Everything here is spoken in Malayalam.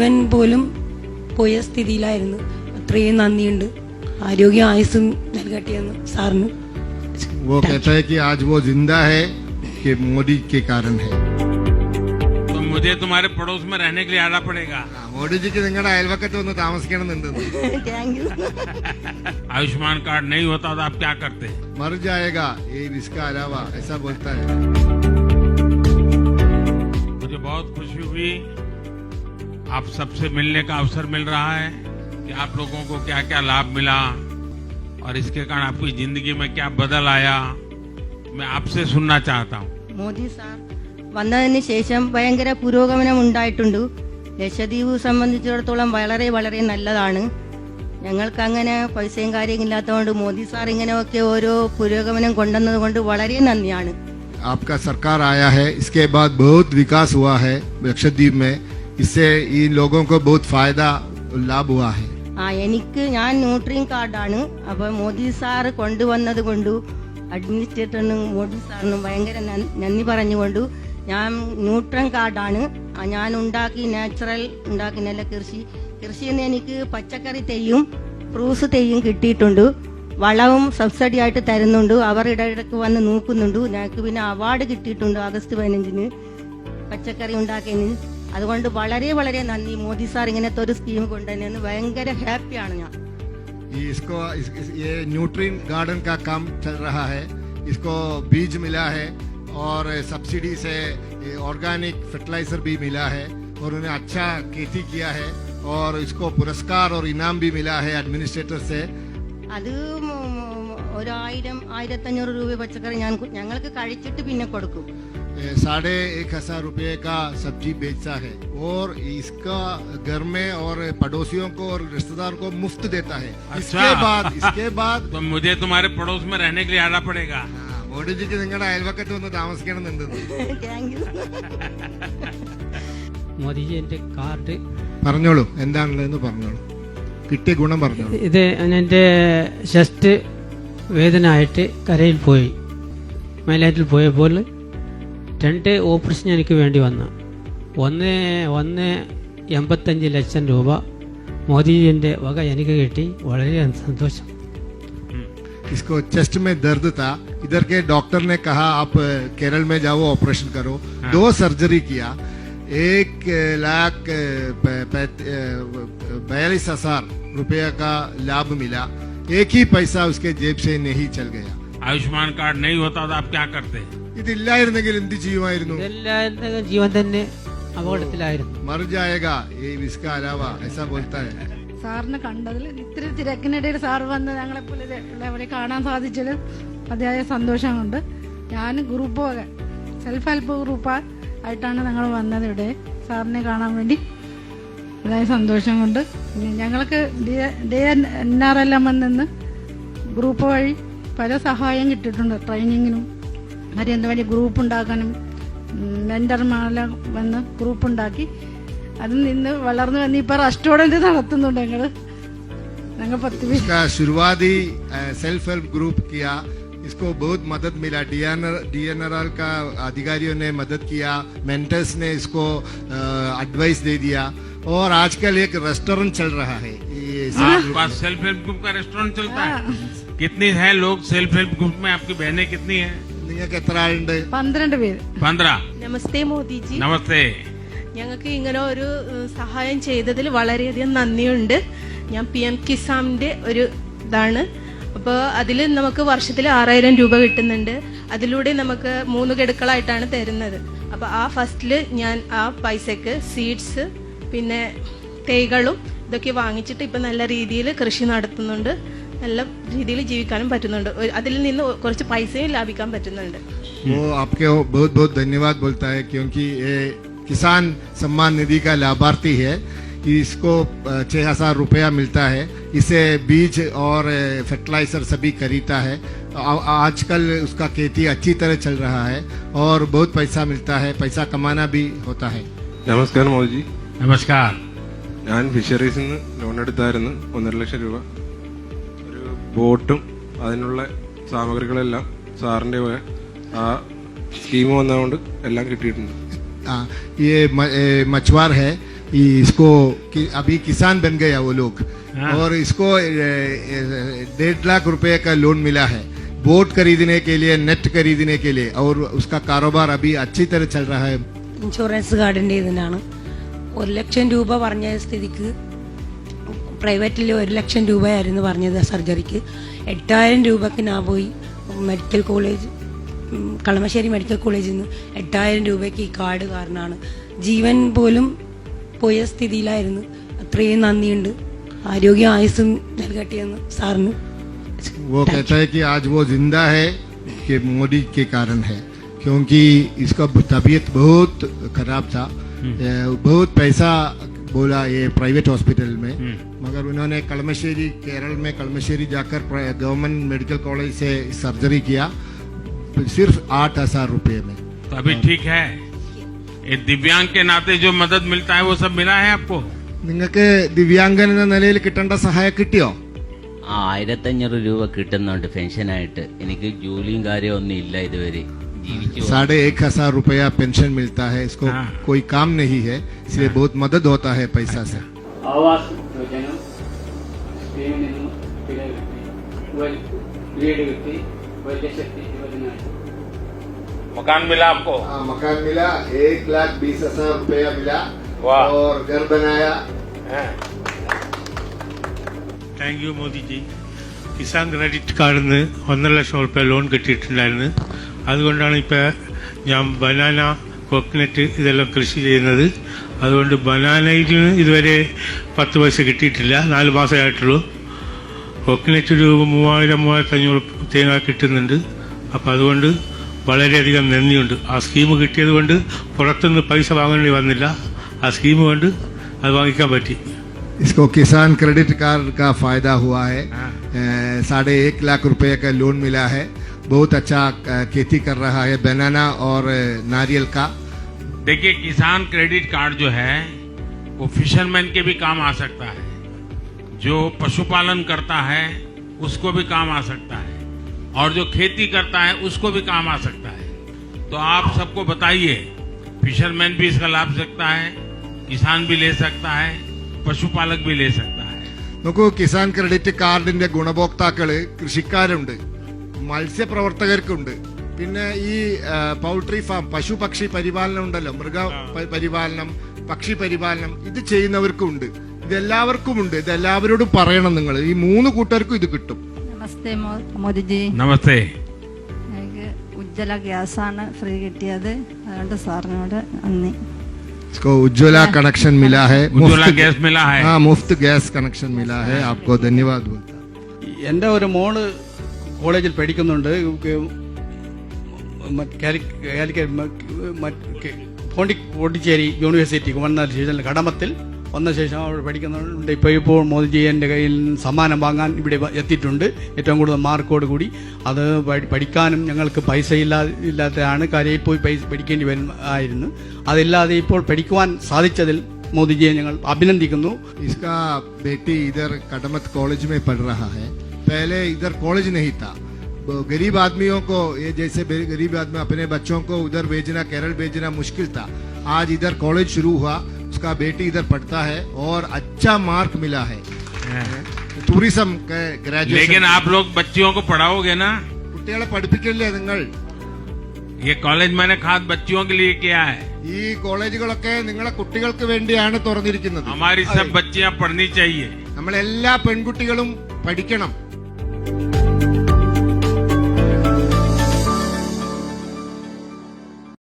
ജീവൻ പോലും പോയ സ്ഥിതിയിലായിരുന്നു അത്രയും നന്ദിയുണ്ട് ആരോഗ്യ ആയുസ്സും നൽകട്ടെയെന്ന് സാറിന് वो कहता है कि आज वो जिंदा है कि मोदी के कारण है तो मुझे तुम्हारे पड़ोस में रहने के लिए आना पड़ेगा ആ, മോഡിജിക്ക് നിങ്ങളുടെ അയൽവക്കത്ത് ഒന്ന് താമസിക്കണമെന്നുണ്ട് താങ്ക് യു आयुष्मान कार्ड नहीं होता तो आप क्या करते मर जाएगा ये इसका अलावा ऐसा बोलता है मुझे बहुत खुशी हुई आप सबसे मिलने का अवसर मिल रहा है कि आप लोगों को क्या क्या लाभ मिला और इसके कारण आपकी जिंदगी में क्या बदल आया मैं आपसे सुनना चाहता हूँ മോദി സാർ വന്നതിന് ശേഷം ഭയങ്കര പുരോഗമനം ഉണ്ടായിട്ടുണ്ട് ലക്ഷദ്വീപ് സംബന്ധിച്ചിടത്തോളം വളരെ വളരെ നല്ലതാണ് ഞങ്ങൾക്ക് അങ്ങനെ പൈസയും കാര്യവും ഇല്ലാത്തതുകൊണ്ട് മോദി സാർ ഇങ്ങനെയൊക്കെ ഓരോ പുരോഗമനം കൊണ്ടുവന്നത് കൊണ്ട് വളരെ നന്ദിയാണ് आपका सरकार आया है इसके बाद बहुत विकास हुआ है लक्षद्वीप में इससे इन लोगों को बहुत फायदा लाभ हुआ है ആ എനിക്ക് ഞാൻ ന്യൂട്രീൻ കാർഡാണ് അപ്പൊ മോദി സാർ കൊണ്ടുവന്നത് കൊണ്ടു അഡ്മിനിസ്ട്രേറ്ററിനും മോദി സാറിനും ഭയങ്കര നന്ദി- നന്ദി പറഞ്ഞുകൊണ്ടു ഞാൻ ന്യൂട്രൻ കാർഡാണ് ആ ഞാൻ ഉണ്ടാക്കി നാച്ചുറൽ ഉണ്ടാക്കി നല്ല കൃഷി കൃഷിയിൽ നിന്ന് എനിക്ക് പച്ചക്കറി തെയ്യും ഫ്രൂട്ട്സ് തെയ്യും കിട്ടിയിട്ടുണ്ട് വളവും സബ്സിഡി ആയിട്ട് തരുന്നുണ്ട് അവർ ഇടയിടക്ക് വന്ന് നോക്കുന്നുണ്ട് ഞങ്ങൾക്ക് പിന്നെ അവാർഡ് കിട്ടിയിട്ടുണ്ട് ആഗസ്റ്റ് പതിനഞ്ചിന് പച്ചക്കറി ഉണ്ടാക്കിയതിന് അതുകൊണ്ട് വളരെ വളരെ നന്ദി മോദി സാർ ഇങ്ങനത്തെ ഒരു സ്കീം കൊണ്ടുതന്നെയെന്ന് ഭയങ്കര ഹാപ്പിയാണ് ഞാൻ ये इसको इस, इस, ये न्यूट्रीन गार्डन का काम चल रहा है इसको बीज मिला है और सब्सिडी से ऑर्गेनिक फर्टिलाइजर भी मिला है और उन्हें अच्छा खेती किया है और इसको पुरस्कार और इनाम भी मिला है एडमिनिस्ट्रेटर से അത് മ- മ- ഒരായിരം ആയിരത്തഞ്ഞൂറ് രൂപ പച്ചക്കറി ഞാൻ കു- ഞങ്ങൾക്ക് കഴിച്ചിട്ട് പിന്നെ കൊടുക്കും ए, साढ़े एक हजार रुपये का सब्जी बेचता है और इसका घर में और पड़ोसियों को और रिश्तेदार को मुफ्त देता है इसके अच्छा। बाद इसके बाद तो मुझे तुम्हारे पड़ोस में रहने के लिए आना पड़ेगा ആ, മോഡിജിക്ക് നിങ്ങളുടെ അയൽവക്കത്ത് ഒന്ന് താമസിക്കണമെന്നുണ്ട് താങ്ക് യു മോദിജി എൻ്റെ കാർഡ് പറഞ്ഞോളൂ എന്താണുള്ളതെന്ന് പറഞ്ഞോളൂ കിട്ടിയ ഗുണം പറഞ്ഞോളൂ ഇത് എൻ്റെ ചെസ്റ്റ് വേദന ആയിട്ട് കരയിൽ പോയി മൈലാറ്റിൽ പോയപ്പോൾ രണ്ട് ഓപ്പറേഷൻ എനിക്ക് വേണ്ടി വന്നു ഒന്ന് ഒന്ന് എൺപത്തഞ്ച് ലക്ഷം രൂപ മോദിജിൻ്റെ വക എനിക്ക് കിട്ടി വളരെ സന്തോഷം इसको चेस्ट में दर्द था इधर के डॉक्टर ने कहा आप अ, केरल में जाओ ऑपरेशन करो दो सर्जरी किया एक अ, लाख अ, प- पैत- अ, बयालीस हजार रुपया का लाभ मिला एक ही पैसा उसके जेब से नहीं चल गया आयुष्मान कार्ड नहीं होता तो आप क्या करते ഇതില്ലായിരുന്നെങ്കിൽ എന്ത് ചെയ്യുമായിരുന്നു? ജീവൻ തന്നെ അപകടത്തിലായിരുന്നു. മർ ജായക ഈ വിസ്ക അലാവ കണ്ടതിൽ ഇത്ര തിരക്കിനിടയിൽ സാർ വന്ന് ഞങ്ങളെ പോലെ കാണാൻ സാധിച്ചതിൽ അതിയായ സന്തോഷമുണ്ട് ഞാൻ ഗ്രൂപ്പ് വക സെൽഫ് ഹെൽപ്പ് ഗ്രൂപ്പ് ആയിട്ടാണ് ഞങ്ങൾ വന്നത് ഇവിടെ. സാറിനെ കാണാൻ വേണ്ടി അതായത് സന്തോഷം കൊണ്ട് ഞങ്ങൾക്ക് D N R L M എന്ന് ഗ്രൂപ്പ് വഴി പല സഹായം കിട്ടിയിട്ടുണ്ട് ട്രെയിനിങ്ങിനും കാര്യം എന്താ വേണ്ടി ഗ്രൂപ്പ് ഉണ്ടാക്കാനും മെന്റർമാരെല്ലാം വന്ന് ഗ്രൂപ്പ് ഉണ്ടാക്കി അതിൽ നിന്ന് വളർന്നു വന്ന് ഇപ്പൊ റെസ്റ്റോറന്റ് നടത്തുന്നുണ്ട് ഞങ്ങള് ഞങ്ങൾ പത്ത് പേര് इसका शुरुआती सेल्फ हेल्प ग्रुप किया इसको बहुत मदद मिला डीएनआर डीएनआरएल का अधिकारियों ने मदद किया मेंटर्स ने इसको एडवाइस दे दिया और आजकल एक रेस्टोरेंट चल रहा है ये आपके पास सेल्फ हेल्प ग्रुप का रेस्टोरेंट चलता है कितनी है लोग सेल्फ हेल्प ग्रुप में आपकी बहनें कितनी है നിങ്ങൾക്ക് എത്ര ആളുണ്ട്? പന്ത്രണ്ട് പേര്. പന്ത്ര? നമസ്തേ മോദിജി. നമസ്തേ. ഞങ്ങൾക്ക് ഇങ്ങനെ ഒരു സഹായം ചെയ്തതിൽ വളരെയധികം നന്ദിയുണ്ട്. ഞാൻ പി എം കിസാമിന്റെ ഒരു ഇതാണ്. അപ്പോൾ അതിൽ നമുക്ക് വർഷത്തിൽ ആറായിരം രൂപ കിട്ടുന്നുണ്ട്. അതിലൂടെ നമുക്ക് മൂന്ന് ഗഡുക്കളായിട്ടാണ് തരുന്നത്. അപ്പോൾ ആ ഫസ്റ്റിൽ ഞാൻ ആ പൈസക്ക് സീഡ്സ് പിന്നെ തൈകളും ഇതൊക്കെ വാങ്ങിച്ചിട്ട് ഇപ്പൊ നല്ല രീതിയിൽ കൃഷി നടത്തുന്നുണ്ട്. നല്ല രീതിയിൽ ജീവിക്കാനും പറ്റുന്നുണ്ട് ഒരു- അതിൽ നിന്ന് കുറച്ച് പൈസയും ലാഭിക്കാൻ പറ്റുന്നുണ്ട് वो आपके बहुत बहुत धन्यवाद बोलता है क्योंकि ये किसान सम्मान निधि का लाभार्थी है इसको छः हजार रुपया मिलता है इसे बीज और फर्टिलाइजर सभी खरीदता है आ- आजकल उसका खेती अच्छी तरह चल रहा है और बहुत पैसा मिलता है पैसा कमाना भी होता है നമസ്കാരം മോദിജി नमस्कार ഞാൻ ഫിഷറീസിൽ നിന്ന് ലോൺ എടുത്തായിരുന്നു ഒന്നര ലക്ഷം രൂപ ഒരു ബോട്ടും അതിനുള്ള സാമഗ്രികളെല്ലാം സാറിന്റെ വക ആ സ്കീം വന്നതുകൊണ്ട് എല്ലാം കിട്ടിയിട്ടുണ്ട് आ, ये म- ए, मछुआर है ये इसको कि, अभी किसान बन गया वो लोग और इसको ए, ए, डेढ़ लाख रुपए का लोन मिला है बोट खरीदने के लिए नेट खरीदने के लिए और उसका कारोबार अभी अच्छी तरह चल रहा है ഇൻഷുറൻസ് കാർഡിന്റെ ഇതിനാണ് ഒരു ലക്ഷം രൂപ പറഞ്ഞ സ്ഥിതിക്ക് പ്രൈവറ്റിൽ ഒരു ലക്ഷം രൂപയായിരുന്നു പറഞ്ഞത് സർജറിക്ക് എട്ടായിരം രൂപക്ക് ഞാൻ പോയി മെഡിക്കൽ കോളേജ് ഉം, കളമശ്ശേരി മെഡിക്കൽ കോളേജിൽ നിന്ന് എട്ടായിരം രൂപയ്ക്ക് ഈ കാർഡ് കാരണമാണ് ജീവൻ പോലും പോയ സ്ഥിതിയിലായിരുന്നു അത്രയും നന്ദിയുണ്ട് ആരോഗ്യ ആയുസ്സും നൽകട്ടെയെന്ന് സാറിന് वो कहता है कि आज वो जिंदा है कि मोदी के कारण है क्योंकि इसका तबीयत बहुत खराब था ए, बहुत पैसा बोला ये प्राइवेट हॉस्पिटल में मगर उन्होंने कलमश्शेरी केरल में कलमश्शेरी जाकर गवर्नमेंट मेडिकल कॉलेज से सर्जरी किया सिर्फ आठ हजार रुपये में तो अभी ठीक है ये दिव्यांग के नाते जो मदद मिलता है वो सब मिला है आपको നിങ്ങൾക്ക് ദിവ്യാംഗൻ എന്ന നിലയിൽ കിട്ടേണ്ട സഹായം കിട്ടിയോ ആ ആയിരത്തഞ്ഞൂറ് രൂപ കിട്ടുന്നുണ്ട് പെൻഷനായിട്ട് എനിക്ക് ജോലിയും കാര്യവും ഒന്നും ഇല്ല ഇതുവരെ ജീവിച്ചു साढ़े एक हजार रुपया पेंशन मिलता है इसको हाँ। कोई काम नहीं है इसलिए बहुत मदद होता है पैसा से ആവാസ് യോജന സ്കീമിൽ നിന്നും പിഴ കിട്ടി വൽ- വീട് കിട്ടി ഒരു ലക്ഷത്തി ഇരുപതിനായിരം मकान मिला आपको हाँ, मकान मिला एक लाख बीस हजार रुपया मिला वाह। और घर बनाया thank you Modiji Kisan credit കാർഡിൽ നിന്ന് ഒന്നര ലക്ഷം റുപ്യ ലോൺ കിട്ടിയിട്ടുണ്ടായിരുന്നു അതുകൊണ്ടാണ് ഇപ്പോൾ ഞാൻ ബനാന കോക്കനട്ട് ഇതെല്ലാം കൃഷി ചെയ്യുന്നത് അതുകൊണ്ട് ബനാനയിൽ നിന്ന് ഇതുവരെ പത്ത് പൈസ കിട്ടിയിട്ടില്ല നാല് മാസമായിട്ടുള്ളൂ കോക്കനട്ട് രൂപ മൂവായിരം മൂവായിരത്തി അഞ്ഞൂറ് തേങ്ങ കിട്ടുന്നുണ്ട് അപ്പോൾ അതുകൊണ്ട് വളരെയധികം നന്ദിയുണ്ട് ആ സ്കീം കിട്ടിയത് കൊണ്ട് പുറത്തുനിന്ന് പൈസ വാങ്ങേണ്ടി വന്നില്ല ആ സ്കീം കൊണ്ട് അത് വാങ്ങിക്കാൻ പറ്റി इसको किसान क्रेडिट कार्ड का फायदा हुआ है ए, साढ़े एक लाख रुपए का लोन मिला है बहुत अच्छा अ, खेती कर रहा है बनाना और अ, नारियल का देखिए किसान क्रेडिट कार्ड जो है वो फिशरमैन के भी काम आ सकता है जो पशुपालन करता है उसको भी काम आ सकता है और जो खेती करता है उसको भी काम आ सकता है तो आप सबको बताइए फिशरमैन भी इसका लाभ सकता है किसान भी ले सकता है पशुपालक भी ले सकता है നോക്കൂ കിസാൻ ക്രെഡിറ്റ് കാർഡിന്റെ ഗുണഭോക്താക്കള് കൃഷിക്കാരുണ്ട് മത്സ്യപ്രവർത്തകർക്കുണ്ട് പിന്നെ ഈ ആ, പൗൾട്രി ഫാം പശു പക്ഷി പരിപാലനം ഉണ്ടല്ലോ മൃഗ പ- പരിപാലനം പക്ഷി പരിപാലനം ഇത് ചെയ്യുന്നവർക്കും ഉണ്ട് ഇതെല്ലാവർക്കും ഉണ്ട് ഇതെല്ലാവരോടും പറയണം നിങ്ങൾ ഈ മൂന്ന് കൂട്ടർക്കും ഇത് കിട്ടും നമസ്തേ മോ- മോദിജി नमस्ते എനിക്ക് ഉജ്ജ്വല ഗ്യാസാണ് ഫ്രീ കിട്ടിയത് അതുകൊണ്ട് സാറിനോട് നന്ദി इसको उज्ज्वला कनेक्शन मिला है उज्ज्वला मुफ्त- गैस मिला है हाँ मुफ्त गैस कनेक्शन मिला है आपको धन्यवाद बोलता हूं। എൻ്റെ ഒരു മോള് കോളേജിൽ പഠിക്കുന്നുണ്ട്. പോണ്ടി പോണ്ടിച്ചേരി യൂണിവേഴ്സിറ്റി ഗവൺമെന്റ് ശേഷം കടമത്തിൽ വന്ന ശേഷം അവർ പഠിക്കുന്നുണ്ട് ഇപ്പോൾ ഇപ്പോൾ മോദിജി എന്റെ കയ്യിൽ സമ്മാനം വാങ്ങാൻ ഇവിടെ എത്തിയിട്ടുണ്ട്. ഏറ്റവും കൂടുതൽ മാർക്കോട് കൂടി. അത് പഠിക്കാനും ഞങ്ങൾക്ക് പൈസ ഇല്ലാ ഇല്ലാത്തതാണ് കരയിൽ പോയി പൈസ പഠിക്കേണ്ടി വരും ആയിരുന്നു. അതില്ലാതെ ഇപ്പോൾ പഠിക്കുവാൻ സാധിച്ചതിൽ മോദിജിയെ ഞങ്ങൾ അഭിനന്ദിക്കുന്നു. ഇസ്കാ ബേട്ടി ഇതർ കടമത്ത് കോളേജ് മേ पहले इधर कॉलेज नहीं था वो गरीब आदमियों को ये जैसे बे- गरीब आदमी अपने बच्चों को उधर भेजना केरल भेजना मुश्किल था आज इधर कॉलेज शुरू हुआ उसका बेटी इधर पढ़ता है और अच्छा मार्क मिला है ടൂറിസം ഗ്രാജുവേഷൻ लेकिन आप लोग बच्चियों को पढ़ाओगे ना കുട്ടികളെ പഠിപ്പിക്കില്ലേ നിങ്ങൾ ये कॉलेज मैंने खास बच्चियों के लिए किया है ഈ കോളേജുകളൊക്കെ നിങ്ങളെ കുട്ടികൾക്ക് വേണ്ടിയാണ് തുറന്നിരിക്കുന്നത് हमारी सब बच्चियां पढ़नी चाहिए നമ്മളെല്ലാ പെൺകുട്ടികളും പഠിക്കണം